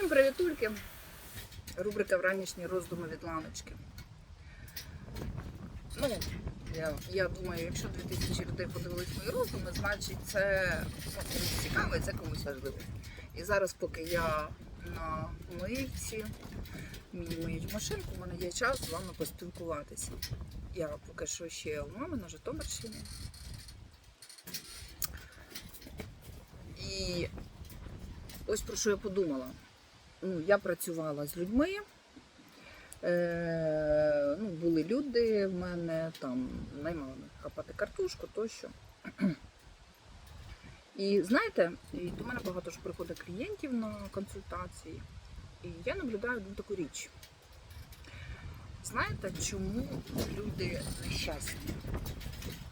Всім привітульки! Рубрика Вранішні роздуми від ланочки. Ну, я, я думаю, якщо 2000 людей подивились мої роздуми, значить це ну, комусь цікаво і це комусь важливо. І зараз, поки я на мийці, мені миють машинку, у мене є час з вами поспілкуватися. Я поки що ще у мами на Житомирщині. І ось про що я подумала. Ну, я працювала з людьми. Е, ну, були люди в мене там наймали хапати картошку тощо. І знаєте, до мене багато ж приходить клієнтів на консультації. І я наблюдаю таку річ. Знаєте, чому люди нещасні?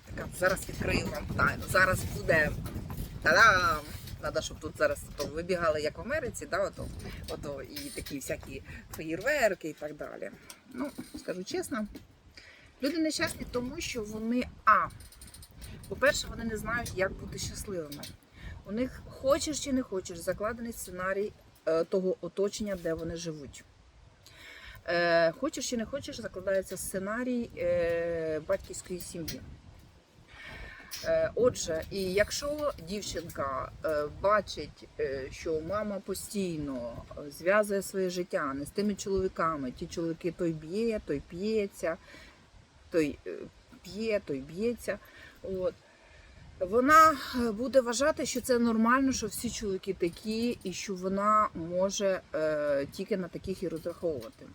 Така, зараз відкрию вам тайну. Зараз буде та-дам! Надо, щоб тут зараз то вибігали, як в Америці, да, ото, ото і такі всякі феєрверки і так далі. Ну, скажу чесно, люди нещасні, тому що вони А. По-перше, вони не знають, як бути щасливими. У них хочеш чи не хочеш, закладений сценарій е, того оточення, де вони живуть. Е, хочеш чи не хочеш, закладається сценарій е, батьківської сім'ї. Е, Отже, і якщо дівчинка е, бачить, е, що мама постійно зв'язує своє життя не з тими чоловіками, ті чоловіки той б'є, той п'ється, той п'є, той б'ється. От. Вона буде вважати, що це нормально, що всі чоловіки такі, і що вона може тільки на таких і розраховувати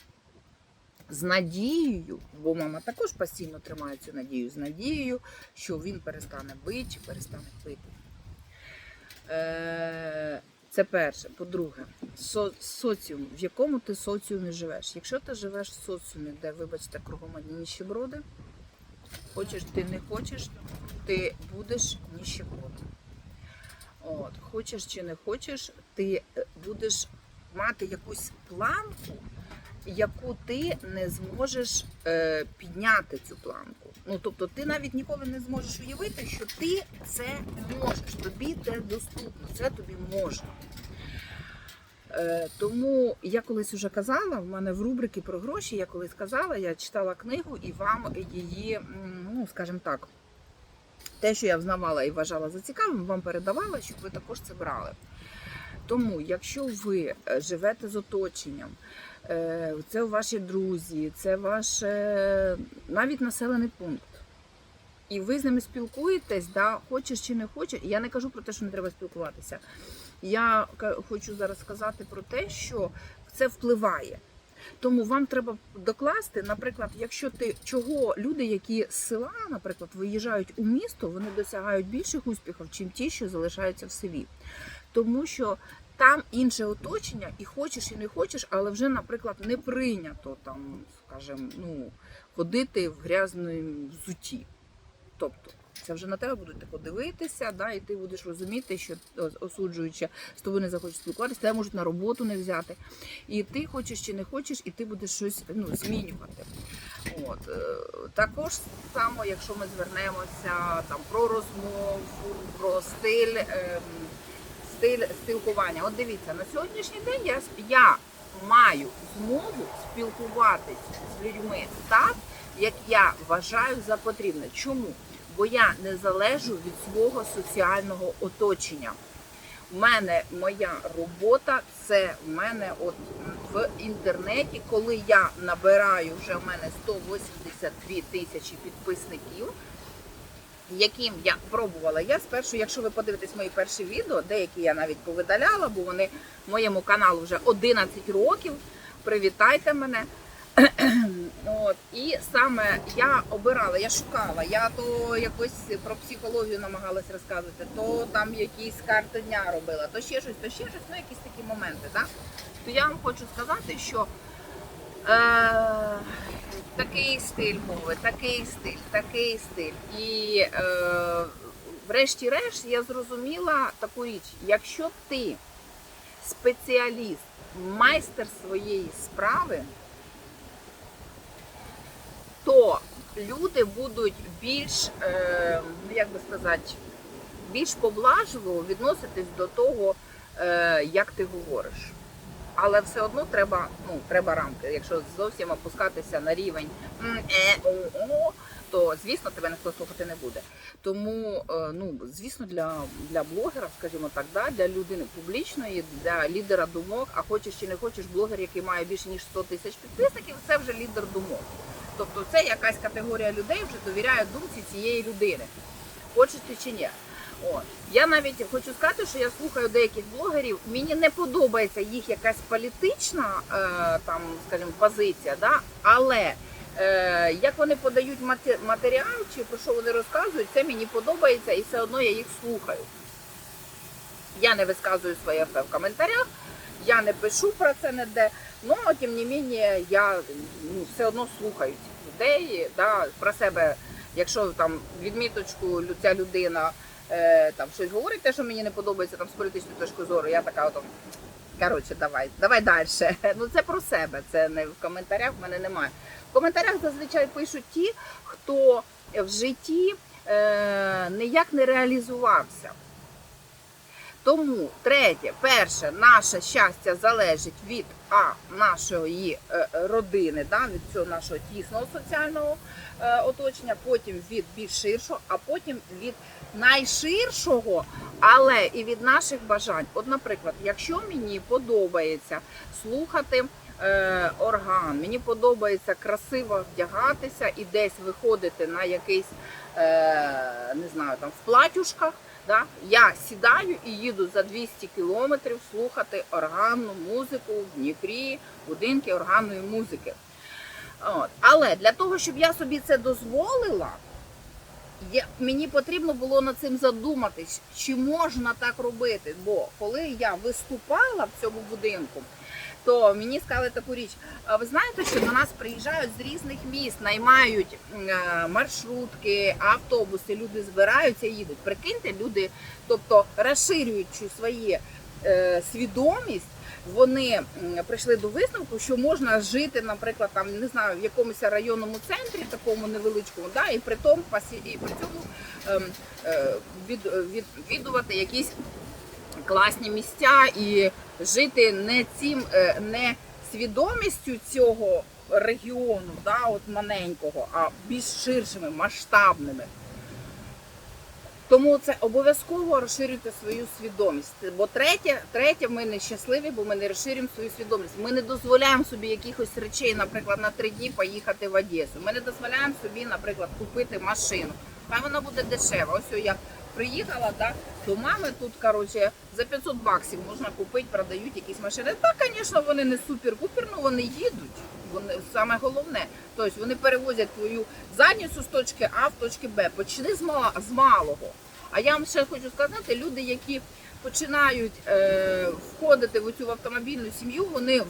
з надією, бо мама також постійно тримає цю надію, з надією, що він перестане бити чи перестане пити. Е, Це перше. По-друге, со- соціум, в якому ти соціумі живеш. Якщо ти живеш в соціумі, де, вибачте, кругом одні ніщеброди, хочеш ти не хочеш, ти будеш ніщебродом. От, хочеш чи не хочеш, ти е, будеш мати якусь планку, яку ти не зможеш е, підняти цю планку. Ну тобто, ти навіть ніколи не зможеш уявити, що ти це можеш, тобі це доступно, це тобі можна. Е, тому я колись вже казала, в мене в рубрики про гроші, я колись казала, я читала книгу і вам її, ну скажімо так, те, що я взнавала і вважала за цікавим, вам передавала, щоб ви також це брали. Тому, якщо ви е, живете з оточенням, це ваші друзі, це ваш е, навіть населений пункт. І ви з ними спілкуєтесь, да, хочеш чи не хочеш. Я не кажу про те, що не треба спілкуватися. Я хочу зараз сказати про те, що це впливає. Тому вам треба докласти, наприклад, якщо ти чого люди, які з села, наприклад, виїжджають у місто, вони досягають більших успіхів, чим ті, що залишаються в селі. Тому що там інше оточення, і хочеш, і не хочеш, але вже, наприклад, не прийнято там, скажімо, ну, ходити в грязному взуті. Тобто, це вже на тебе будуть дивитися, да, і ти будеш розуміти, що осуджуючи, з тобою не захочуть спілкуватися, тебе можуть на роботу не взяти. І ти хочеш чи не хочеш, і ти будеш щось ну, змінювати. От. е, Також само, якщо ми звернемося там, про розмову, про стиль, ем, стиль спілкування. От дивіться, на сьогоднішній день я, я маю змогу спілкуватися з людьми так, як я вважаю за потрібне. Чому? Бо я не залежу від свого соціального оточення. У мене моя робота це в мене от в інтернеті, коли я набираю вже в мене 182 тисячі підписників, яким я пробувала. Я спершу, якщо ви подивитесь мої перші відео, деякі я навіть повидаляла, бо вони моєму каналу вже 11 років. Привітайте мене. От, і саме я обирала, я шукала, я то якось про психологію намагалась розказувати, то там якісь карти дня робила, то ще щось, то ще щось, ну якісь такі моменти. Да? То я вам хочу сказати, що такий стиль мови, такий стиль, такий стиль. І е, врешті-решт я зрозуміла таку річ, якщо ти спеціаліст, майстер своєї справи, то люди будуть більш, е, ну, як би сказати, більш поблажливо відноситись до того, е, як ти говориш. Але все одно треба, ну, треба рамки. Якщо зовсім опускатися на рівень е, то звісно тебе ніхто слухати не буде. Тому, е, ну звісно, для, для блогера, скажімо так, да, для людини публічної, для лідера думок, а хочеш чи не хочеш, блогер, який має більше ніж 100 тисяч підписників, це вже лідер думок. Тобто це якась категорія людей вже довіряє думці цієї людини. Хочеш ти чи ні. От. Я навіть хочу сказати, що я слухаю деяких блогерів. Мені не подобається їх якась політична е, там, скажімо, позиція, да? але е, як вони подають мате- матеріал чи про що вони розказують, це мені подобається і все одно я їх слухаю. Я не висказую своє в коментарях, я не пишу про це ніде, але тим не менше я ну, все одно слухаю людей да, про себе. Якщо там відміточку ця людина е, там щось говорить, те, що мені не подобається там з політичної точки зору, я така от. Коротше, давай, давай далі. Ну це про себе. Це не в коментарях. В мене немає. В коментарях зазвичай пишуть ті, хто в житті е, ніяк не реалізувався. Тому третє, перше, наше щастя залежить від а нашої е, родини, да, від цього нашого тісного соціального е, оточення, потім від більш ширшого, а потім від найширшого, але і від наших бажань. От, наприклад, якщо мені подобається слухати е, орган, мені подобається красиво вдягатися і десь виходити на якийсь, е, не знаю, там в платюшках. Да? Я сідаю і їду за 200 кілометрів слухати органну музику в Дніпрі, будинки органної музики. От. Але для того, щоб я собі це дозволила, я, мені потрібно було над цим задуматись, чи можна так робити. Бо коли я виступала в цьому будинку, то мені сказали таку річ: а ви знаєте, що до нас приїжджають з різних міст, наймають е, маршрутки, автобуси, люди збираються їдуть. Прикиньте, люди, тобто розширюючи свої е, свідомість. Вони прийшли до висновку, що можна жити, наприклад, там не знаю, в якомусь районному центрі, такому невеличкому, да, і при тому пасі- і при цьому ем, е, від, від, відвідувати якісь класні місця і жити не цим, е, не свідомістю цього регіону, да, от маленького, а більш ширшими, масштабними. Тому це обов'язково розширюйте свою свідомість. Бо третє, третє, ми не щасливі, бо ми не розширюємо свою свідомість. Ми не дозволяємо собі якихось речей, наприклад, на три дні поїхати в Одесу. Ми не дозволяємо собі, наприклад, купити машину. Хай вона буде дешева. Ось я приїхала да, до мами тут, коротше, за 500 баксів можна купити, продають якісь машини. Так, звісно, вони не супер-пупер, але вони їдуть. Вони саме головне. Тобто вони перевозять твою задницю з точки А в точки Б. Почни з малого. А я вам ще хочу сказати, люди, які починають е, входити в цю автомобільну сім'ю, вони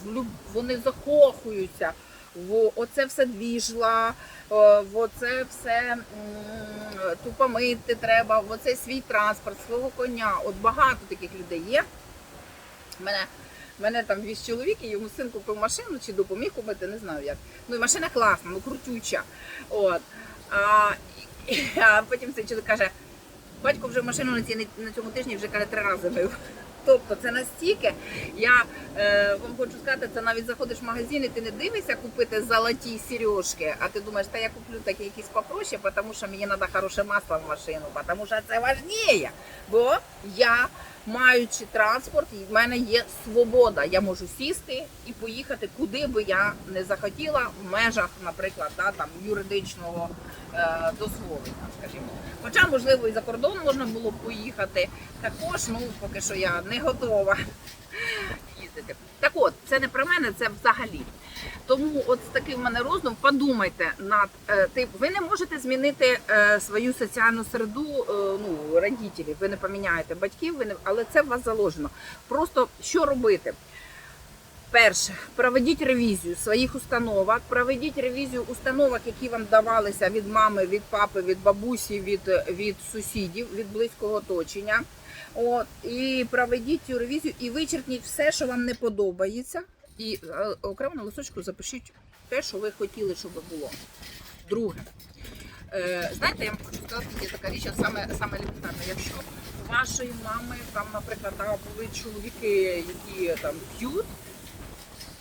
вони закохуються в оце все двіжла, е, в оце все м, тупо треба, в оце свій транспорт, свого коня. От багато таких людей є. Мене мене там віз чоловік, і йому син купив машину чи допоміг купити, не знаю як. Ну і машина класна, ну крутюча. От. А, а потім цей чоловік каже: батько вже машину на, ці, на цьому тижні вже каже три рази мив. Тобто це настільки, я е, вам хочу сказати, це навіть заходиш в магазин і ти не дивишся купити золоті сережки, а ти думаєш, та я куплю такі якісь попроще, тому що мені треба хороше масло в машину, тому що це важливо. Бо я, маючи транспорт, в мене є свобода. Я можу сісти і поїхати куди би я не захотіла в межах, наприклад, да, там, юридичного е, дозволення, скажімо. Хоча, можливо, і за кордон можна було б поїхати. Також, ну, поки що я не готова їздити. Так от, це не про мене, це взагалі. Тому от такий в мене роздум, подумайте над е, тим, ви не можете змінити е, свою соціальну середу, е, ну, родителів, ви не поміняєте батьків, ви не, але це в вас заложено. Просто що робити? Перше, проведіть ревізію своїх установок, проведіть ревізію установок, які вам давалися від мами, від папи, від бабусі, від, від сусідів, від близького оточення. От, і проведіть цю ревізію і вичеркніть все, що вам не подобається. І е, окремо на листочку запишіть те, що ви хотіли, щоб було. Друге. Е, знаєте, я вам хочу сказати, є така річ, саме, саме елементарна. Якщо вашої мами, там, наприклад, да, були чоловіки, які там п'ють,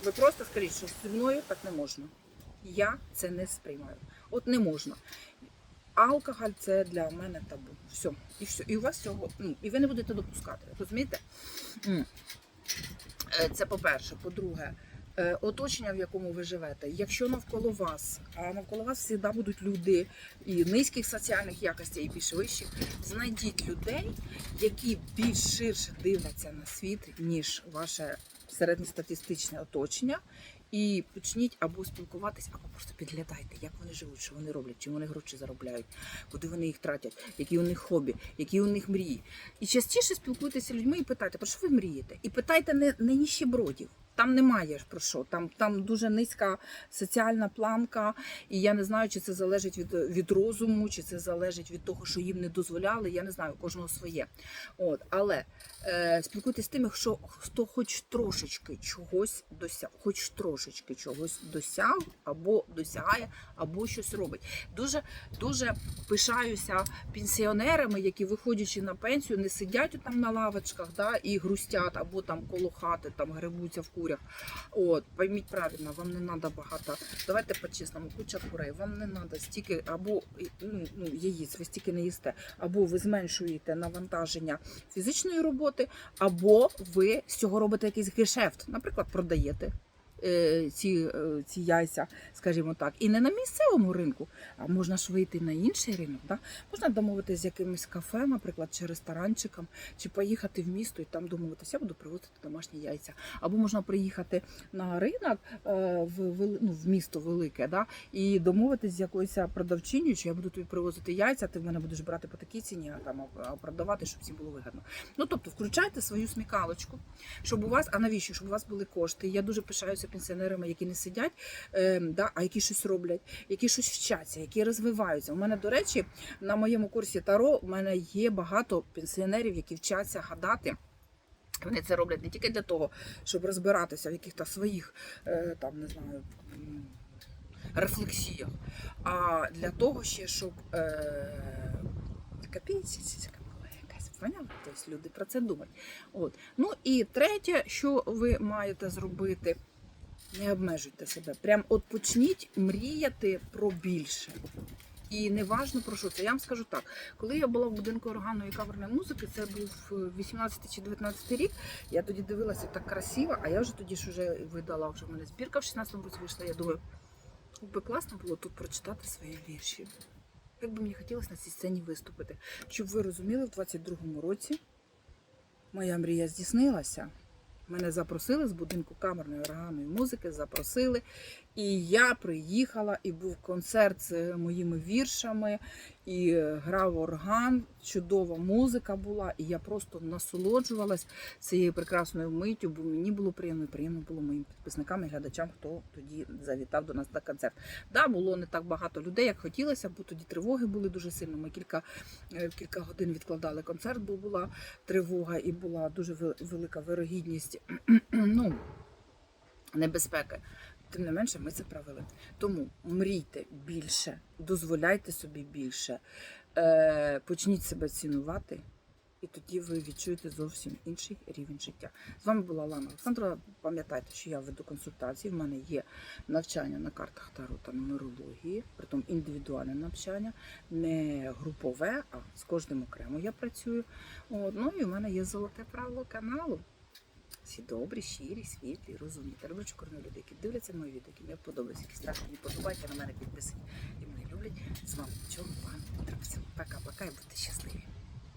Ви просто скажіть, що зі мною так не можна. Я це не сприймаю. От не можна. Алкоголь це для мене табу. Все. І все. І у вас цього, ну, і ви не будете допускати. Розумієте? Е, Це по-перше. По-друге, е, оточення, в якому ви живете. Якщо навколо вас, а навколо вас завжди будуть люди і низьких соціальних якостей, і більш вищих, знайдіть людей, які більш ширше дивляться на світ, ніж ваше середньостатистичне оточення. І почніть або спілкуватись, або просто підглядайте, як вони живуть, що вони роблять, чим вони гроші заробляють, куди вони їх тратять, які у них хобі, які у них мрії. І частіше спілкуйтеся з людьми і питайте, про що ви мрієте? І питайте не, не ніщебродів. Там немає про що. Там, там дуже низька соціальна планка, і я не знаю, чи це залежить від, від розуму, чи це залежить від того, що їм не дозволяли. Я не знаю, кожного своє. От, але е, спілкуйтесь з тими, що хто хоч трошечки чогось досяг, хоч трошечки чогось досяг, або досягає, або щось робить. Дуже дуже пишаюся пенсіонерами, які, виходячи на пенсію, не сидять там на лавочках да, і грустять, або там коло хати там грибуться в курях. От, пойміть правильно, вам не треба багато. Давайте по-чесному, куча курей, вам не треба стільки, або ну, ну, яєць, ви стільки не їсте, або ви зменшуєте навантаження фізичної роботи, або ви з цього робите якийсь гешефт, наприклад, продаєте. Е, Ці, е, ці яйця, скажімо так, і не на місцевому ринку, а можна ж вийти на інший ринок. Да? Можна домовитися з якимось кафе, наприклад, чи ресторанчиком, чи поїхати в місто і там домовитися, я буду привозити домашні яйця. Або можна приїхати на ринок е, в, ну, в місто велике, да? і домовитись з якоюсь продавчиню, що я буду тобі привозити яйця, ти в мене будеш брати по такій ціні, а там а продавати, щоб всім було вигідно. Ну тобто, включайте свою смікалочку, щоб у вас, а навіщо? Щоб у вас були кошти. Я дуже пишаюся пенсіонерами, які не сидять, е, да, а які щось роблять, які щось вчаться, які розвиваються. У мене, до речі, на моєму курсі Таро у мене є багато пенсіонерів, які вчаться гадати. Вони це роблять не тільки для того, щоб розбиратися в якихось своїх е, там не знаю. Рефлексіях, а для того ще, щоб е, поняла? Тобто люди про це думають. От. Ну і третє, що ви маєте зробити, не обмежуйте себе. Прям от почніть мріяти про більше. І не важно про що це. Я вам скажу так, коли я була в будинку органної і каверної музики, це був е, 18 чи 19 рік. Я тоді дивилася так красиво, а я вже тоді ж вже видала вже в мене збірка в 16-му році вийшла. Я думаю, би класно було тут прочитати свої вірші. Як би мені хотілося на цій сцені виступити. Щоб ви розуміли, в 22-му році моя мрія здійснилася. Мене запросили з будинку камерної органної музики, запросили. І я приїхала, і був концерт з моїми віршами, і грав орган, чудова музика була, і я просто насолоджувалась цією прекрасною миттю, бо мені було приємно, і приємно було моїм підписникам і глядачам, хто тоді завітав до нас на концерт. Да, було не так багато людей, як хотілося, бо тоді тривоги були дуже сильно. Ми кілька, е, кілька годин відкладали концерт, бо була тривога і була дуже велика вирогідність ну, небезпеки. Тим не менше, ми це провели. Тому мрійте більше, дозволяйте собі більше, е, почніть себе цінувати, і тоді ви відчуєте зовсім інший рівень життя. З вами була Лана Олександрова. Пам'ятайте, що я веду консультації. В мене є навчання на картах Таро та нумерології, притом індивідуальне навчання, не групове, а з кожним окремо я працюю. От, ну і в мене є золоте правило каналу всі добрі, щирі, світлі, розумні та люблячі корні люди, які дивляться мої відео, які мені подобаються, які страшно мені подобаються, на мене підписані і мене люблять. З вами нічого вам трапиться. Пока-пока і будьте щасливі.